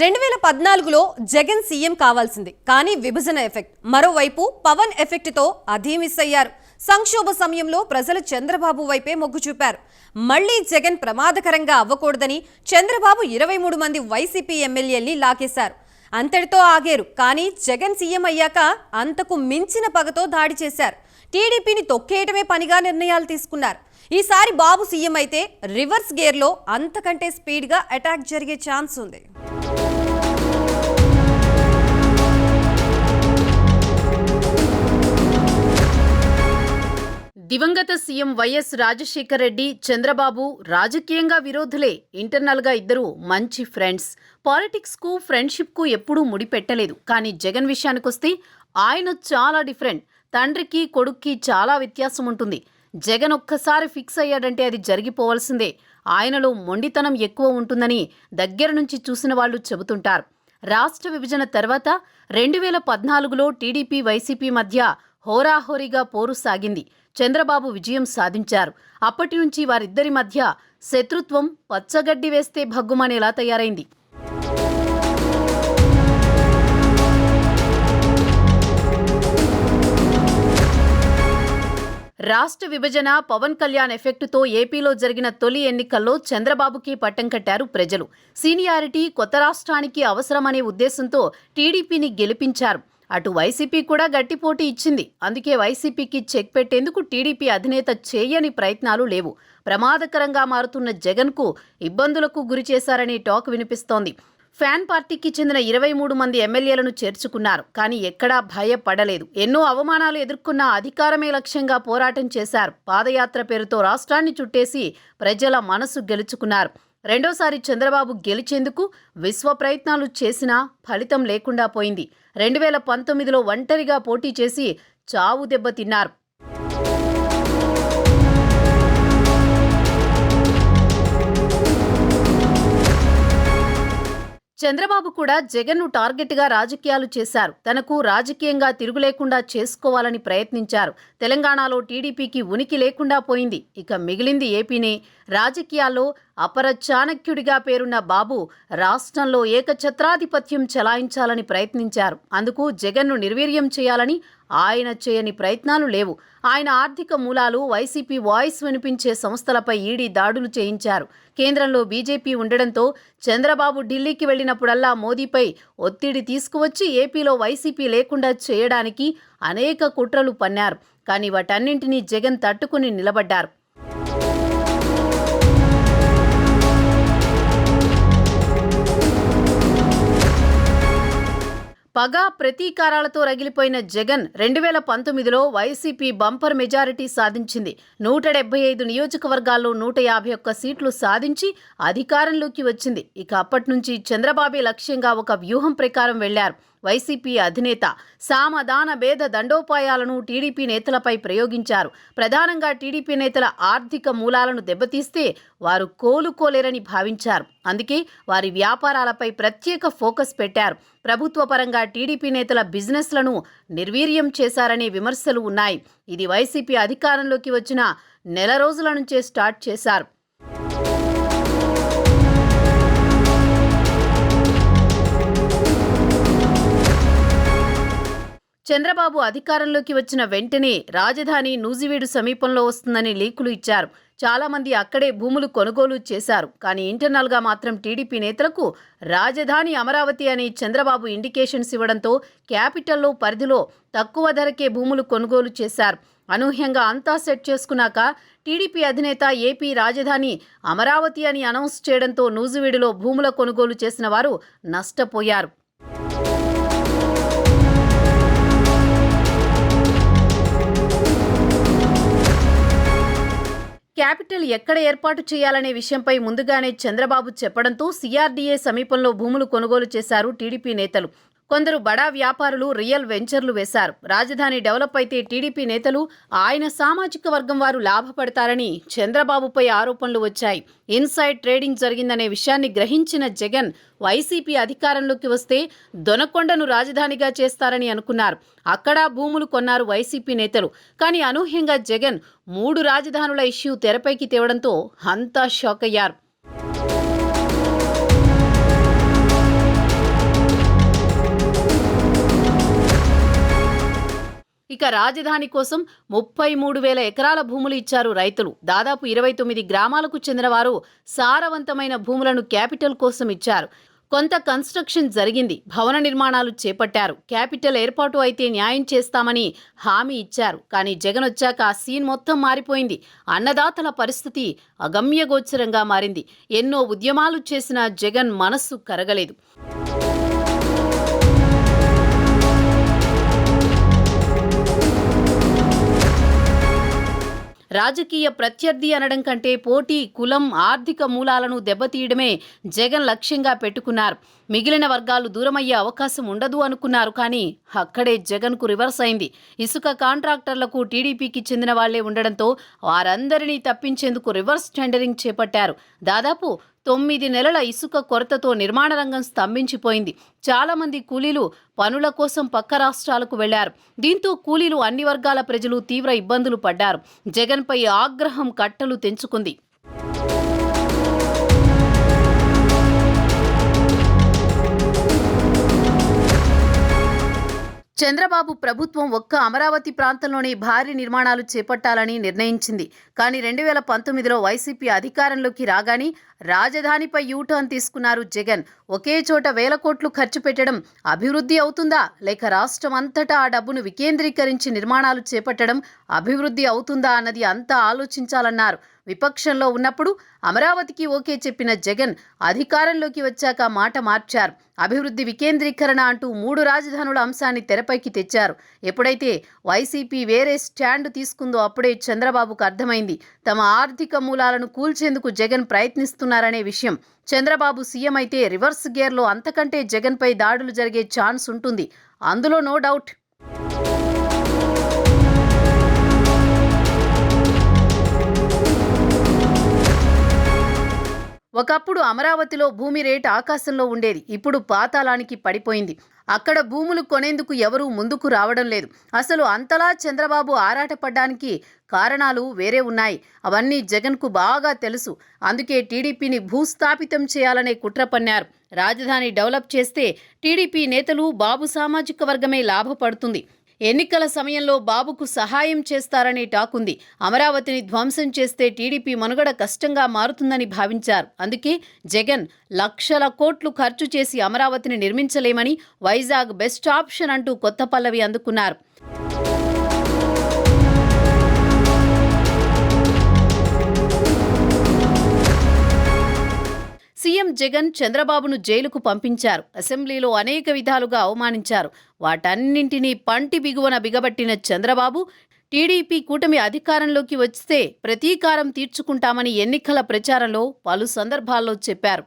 రెండు వేల పద్నాలుగులో జగన్ సీఎం కావాల్సింది కానీ విభజన ఎఫెక్ట్. మరోవైపు పవన్ ఎఫెక్ట్తో అధీ మిస్ అయ్యారు. సంక్షోభ సమయంలో ప్రజలు చంద్రబాబు వైపే మొగ్గు చూపారు. మళ్ళీ జగన్ ప్రమాదకరంగా అవ్వకూడదని చంద్రబాబు ఇరవై మూడు మంది వైసీపీ ఎమ్మెల్యేల్ని లాకేశారు అంతటితో ఆగారు కానీ జగన్ సీఎం అయ్యాక అంతకు మించిన పగతో దాడి చేశారు. టీడీపీని తొక్కేయటమే పనిగా నిర్ణయాలు తీసుకున్నారు. ఈసారి బాబు సీఎం అయితే రివర్స్ గేర్లో అంతకంటే స్పీడ్గా అటాక్ జరిగే ఛాన్స్ ఉంది. దివంగత సీఎం వైఎస్ రాజశేఖర్ రెడ్డి చంద్రబాబు రాజకీయంగా విరోధులే. ఇంటర్నల్గా ఇద్దరు మంచి ఫ్రెండ్స్. పాలిటిక్స్కు ఫ్రెండ్షిప్కు ఎప్పుడూ ముడిపెట్టలేదు. కానీ జగన్ విషయానికొస్తే ఆయన చాలా డిఫరెంట్. తండ్రికి కొడుక్కి చాలా వ్యత్యాసం ఉంటుంది జగన్ ఒక్కసారి ఫిక్స్ అయ్యాడంటే అది జరిగిపోవాల్సిందే. ఆయనలో మొండితనం ఎక్కువ ఉంటుందని దగ్గర నుంచి చూసిన వాళ్ళు చెబుతుంటారు. రాష్ట్ర విభజన తర్వాత రెండు వేల పద్నాలుగులో టీడీపీ వైసీపీ మధ్య హోరాహోరీగా పోరు సాగింది. చంద్రబాబు విజయం సాధించారు. అప్పటి నుంచి వారిద్దరి మధ్య శత్రుత్వం పచ్చగడ్డి వేస్తే భగ్గుమనేలా తయారైంది. రాష్ట్ర విభజన పవన్ కళ్యాణ్ ఎఫెక్టుతో ఏపీలో జరిగిన తొలి ఎన్నికల్లో చంద్రబాబుకి పట్టం కట్టారు ప్రజలు. సీనియారిటీ కొత్త రాష్ట్రానికి అవసరమనే ఉద్దేశంతో టీడీపీని గెలిపించారు. అటు వైసీపీ కూడా గట్టి పోటీ ఇచ్చింది. అందుకే వైసీపీకి చెక్ పెట్టేందుకు టీడీపీ అధినేత చేయని ప్రయత్నాలు లేవు. ప్రమాదకరంగా మారుతున్న జగన్కు ఇబ్బందులకు గురి చేశారనే టాక్ వినిపిస్తోంది. ఫ్యాన్ పార్టీకి చెందిన ఇరవై మూడు మంది ఎమ్మెల్యేలను చేర్చుకున్నారు. కానీ ఎక్కడా భయపడలేదు. ఎన్నో అవమానాలు ఎదుర్కొన్న అధికారమే లక్ష్యంగా పోరాటం చేశారు. పాదయాత్ర పేరుతో రాష్ట్రాన్ని చుట్టేసి ప్రజల మనసు గెలుచుకున్నారు. రెండోసారి చంద్రబాబు గెలిచేందుకు విశ్వ ప్రయత్నాలు చేసినా ఫలితం లేకుండా పోయింది. రెండు వేల పంతొమ్మిదిలో ఒంటరిగా పోటీ చేసి చావు దెబ్బతిన్నారు. చంద్రబాబు కూడా జగన్ను టార్గెట్గా రాజకీయాలు చేశారు. తనకు రాజకీయంగా తిరుగులేకుండా చేసుకోవాలని ప్రయత్నించారు. తెలంగాణలో టీడీపీకి ఉనికి లేకుండా పోయింది. ఇక మిగిలింది ఏపీనే. రాజకీయాల్లో అపర చాణక్యుడిగా పేరున్న బాబు రాష్ట్రంలో ఏకఛత్రాధిపత్యం చెలాయించాలని ప్రయత్నించారు. అందుకు జగన్ను నిర్వీర్యం చేయాలని ఆయన చేయని ప్రయత్నాలు లేవు. ఆయన ఆర్థిక మూలాలు వైసీపీ వాయిస్ వినిపించే సంస్థలపై ఈడీ దాడులు చేయించారు. కేంద్రంలో బీజేపీ ఉండడంతో చంద్రబాబు ఢిల్లీకి వెళ్ళినప్పుడల్లా మోదీపై ఒత్తిడి తీసుకువచ్చి ఏపీలో వైసీపీ లేకుండా చేయడానికి అనేక కుట్రలు పన్నారు. కానీ వాటన్నింటినీ జగన్ తట్టుకుని నిలబడ్డారు. పగ ప్రతీకారాలతో రగిలిపోయిన జగన్ రెండు వేల పంతొమ్మిదిలో వైసీపీ బంపర్ మెజారిటీ సాధించింది. నూట డెబ్బై ఐదు నియోజకవర్గాల్లో నూట యాభై ఒక్క సీట్లు సాధించి అధికారంలోకి వచ్చింది. ఇక అప్పటి నుంచి చంద్రబాబే లక్ష్యంగా ఒక వ్యూహం ప్రకారం వెళ్ళారు. వైసీపీ అధినేత సామదాన భేద దండోపాయాలను టీడీపీ నేతలపై ప్రయోగించారు. ప్రధానంగా టీడీపీ నేతల ఆర్థిక మూలాలను దెబ్బతీస్తే వారు కోలుకోలేరని భావించారు. అందుకే వారి వ్యాపారాలపై ప్రత్యేక ఫోకస్ పెట్టారు. ప్రభుత్వ పరంగా టీడీపీ నేతల బిజినెస్లను నిర్వీర్యం చేశారనే విమర్శలు ఉన్నాయి. ఇది వైసీపీ అధికారంలోకి వచ్చిన నెల రోజుల నుంచే స్టార్ట్ చేశారు. చంద్రబాబు అధికారంలోకి వచ్చిన వెంటనే రాజధాని నూజివీడు సమీపంలో వస్తుందని లీకులు ఇచ్చారు. చాలా మంది అక్కడే భూములు కొనుగోలు చేశారు. కానీ ఇంటర్నల్గా మాత్రం టీడీపీ నేతలకు రాజధాని అమరావతి అని చంద్రబాబు ఇండికేషన్స్ ఇవ్వడంతో క్యాపిటల్లో పరిధిలో తక్కువ ధరకే భూములు కొనుగోలు చేశారు. అనూహ్యంగా అంతా సెట్ చేసుకున్నాక టీడీపీ అధినేత ఏపీ రాజధాని అమరావతి అని అనౌన్స్ చేయడంతో నూజివీడులో భూముల కొనుగోలు చేసిన వారు నష్టపోయారు. క్యాపిటల్ ఎక్కడ ఏర్పాటు చేయాలనే విషయంపై ముందుగానే చంద్రబాబు చెప్పడంతో సీఆర్డీఏ సమీపంలో భూములు కొనుగోలు చేశారు టీడీపీ నేతలు. కొందరు బడా వ్యాపారులు రియల్ వెంచర్లు వేశారు. రాజధాని డెవలప్ అయితే టీడీపీ నేతలు ఆయన సామాజిక వర్గం వారు లాభపడతారని చంద్రబాబుపై ఆరోపణలు వచ్చాయి. ఇన్సైడ్ ట్రేడింగ్ జరిగిందనే విషయాన్ని గ్రహించిన జగన్ వైసీపీ అధికారంలోకి వస్తే దొనకొండను రాజధానిగా చేస్తారని అనుకున్నారు. అక్కడ భూములు కొన్నారు వైసీపీ నేతలు. కానీ అనూహ్యంగా జగన్ మూడు రాజధానుల ఇష్యూ తెరపైకి తేవడంతో అంతా షాక్ అయ్యారు ఇక రాజధాని కోసం ముప్పై మూడు వేల ఎకరాల భూములు ఇచ్చారు రైతులు. దాదాపు ఇరవై తొమ్మిది గ్రామాలకు చెందిన వారు సారవంతమైన భూములను క్యాపిటల్ కోసం ఇచ్చారు. కొంత కన్స్ట్రక్షన్ జరిగింది. భవన నిర్మాణాలు చేపట్టారు. క్యాపిటల్ ఏర్పాటు అయితే న్యాయం చేస్తామని హామీ ఇచ్చారు. కానీ జగన్ వచ్చాక ఆ సీన్ మొత్తం మారిపోయింది. అన్నదాతల పరిస్థితి అగమ్యగోచరంగా మారింది. ఎన్నో ఉద్యమాలు చేసిన జగన్ మనస్సు కరగలేదు. రాజకీయ ప్రత్యర్థి అనడం కంటే పోటీ కులం ఆర్థిక మూలాలను దెబ్బతీయడమే జగన్ లక్ష్యంగా పెట్టుకున్నారు. మిగిలిన వర్గాలు దూరమయ్యే అవకాశం ఉండదు అనుకున్నారు కానీ అక్కడే జగన్కు రివర్స్ అయింది. ఇసుక కాంట్రాక్టర్లకు టీడీపీకి చెందిన వాళ్ళే ఉండడంతో వారందరినీ తప్పించేందుకు రివర్స్ టెండరింగ్ చేపట్టారు. దాదాపు తొమ్మిది నెలల ఇసుక కొరతతో నిర్మాణ రంగం స్తంభించిపోయింది. చాలామంది కూలీలు పనుల కోసం పక్క రాష్ట్రాలకు వెళ్ళారు. దీంతో కూలీలు అన్ని వర్గాల ప్రజలు తీవ్ర ఇబ్బందులు పడ్డారు. జగన్పై ఆగ్రహం కట్టలు తెంచుకుంది. చంద్రబాబు ప్రభుత్వం ఒక్క అమరావతి ప్రాంతంలోనే భారీ నిర్మాణాలు చేపట్టాలని నిర్ణయించింది. కానీ రెండు వేల పంతొమ్మిదిలో వైసీపీ అధికారంలోకి రాగానే రాజధానిపై యూటర్న్ తీసుకున్నారు జగన్. ఒకే చోట వేల కోట్లు ఖర్చు పెట్టడం అభివృద్ధి అవుతుందా? లేక రాష్ట్రం అంతటా ఆ డబ్బును వికేంద్రీకరించి నిర్మాణాలు చేపట్టడం అభివృద్ధి అవుతుందా అన్నది అంతా ఆలోచించాలన్నారు. విపక్షంలో ఉన్నప్పుడు అమరావతికి ఓకే చెప్పిన జగన్ అధికారంలోకి వచ్చాక మాట మార్చారు. అభివృద్ధి వికేంద్రీకరణ అంటూ మూడు రాజధానుల అంశాన్ని తెరపైకి తెచ్చారు. ఎప్పుడైతే వైసీపీ వేరే స్టాండ్ తీసుకుందో అప్పుడే చంద్రబాబుకు అర్థమైంది తమ ఆర్థిక మూలాలను కూల్చేందుకు జగన్ ప్రయత్నిస్తున్నారనే విషయం. చంద్రబాబు సీఎం అయితే రివర్స్ గేర్లో అంతకంటే జగన్పై దాడులు జరిగే ఛాన్స్ ఉంటుంది. అందులో నో డౌట్ ఒకప్పుడు అమరావతిలో భూమి రేటు ఆకాశంలో ఉండేది. ఇప్పుడు పాతాళానికి పడిపోయింది. అక్కడ భూములు కొనేందుకు ఎవరూ ముందుకు రావడం లేదు. అసలు అంతలా చంద్రబాబు ఆరాటపడ్డానికి కారణాలు వేరే ఉన్నాయి. అవన్నీ జగన్కు బాగా తెలుసు. అందుకే టీడీపీని భూస్థాపితం చేయాలనే కుట్ర పన్నారు. రాజధాని డెవలప్ చేస్తే టీడీపీ నేతలు బాబు సామాజిక వర్గమే లాభపడుతుంది. ఎన్నికల సమయంలో బాబుకు సహాయం చేస్తారనే టాక్ ఉంది. అమరావతిని ధ్వంసం చేస్తే టీడీపీ మనుగడ కష్టంగా మారుతుందని భావించారు. అందుకే జగన్ లక్షల కోట్లు ఖర్చు చేసి అమరావతిని నిర్మించలేమని వైజాగ్ బెస్ట్ ఆప్షన్ అంటూ కొత్త పల్లవి అందుకున్నారు. సీఎం జగన్ చంద్రబాబును జైలుకు పంపించారు. అసెంబ్లీలో అనేక విధాలుగా అవమానించారు. వాటన్నింటినీ పంటి బిగువన బిగబట్టిన చంద్రబాబు టీడీపీ కూటమి అధికారంలోకి వస్తే ప్రతీకారం తీర్చుకుంటామని ఎన్నికల ప్రచారంలో పలు సందర్భాల్లో చెప్పారు.